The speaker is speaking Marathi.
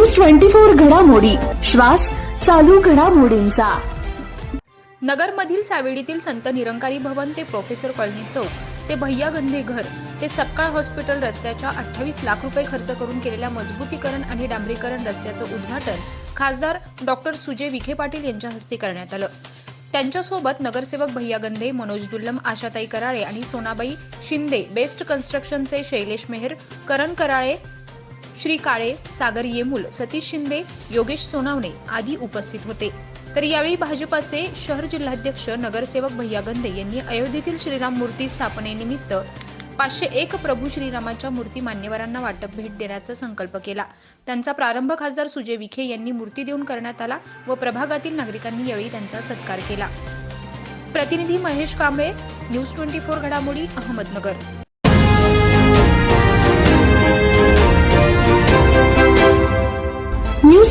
ट्वेंटी फोर घडामोडी. श्वास चालू घडामोडींचा. नगरमधील सावेडीतील संत निरंकारी भवन ते प्रोफेसर कॉलनी चौक ते भैया गंधे घर ते सपकाळ हॉस्पिटल रस्त्याच्या अठ्ठावीस लाख रुपये खर्च करून केलेल्या मजबूतीकरण आणि डांबरीकरण रस्त्याचं उद्घाटन खासदार डॉक्टर सुजय विखे पाटील यांच्या हस्ते करण्यात आलं. त्यांच्यासोबत नगरसेवक भैया गंधे मनोज दुल्लम आशाताई कराळे आणि सोनाबाई शिंदे बेस्ट कन्स्ट्रक्शनचे शैलेश मेहर करण कराळे श्री काळे सागर येमूल सतीश शिंदे योगेश सोनावणे आदी उपस्थित होते. तर यावेळी भाजपाचे शहर जिल्हाध्यक्ष नगरसेवक भैया गंदे यांनी अयोध्येतील श्रीराम मूर्ती स्थापनेनिमित्त पाचशे एक प्रभू श्रीरामाच्या मूर्ती मान्यवरांना वाटप भेट देण्याचा संकल्प केला. त्यांचा प्रारंभ खासदार सुजय विखे यांनी मूर्ती देऊन करण्यात आला व प्रभागातील नागरिकांनी यावेळी त्यांचा सत्कार केला. प्रतिनिधी Mahesh Kamble news twenty four घडामोडी अहमदनगर.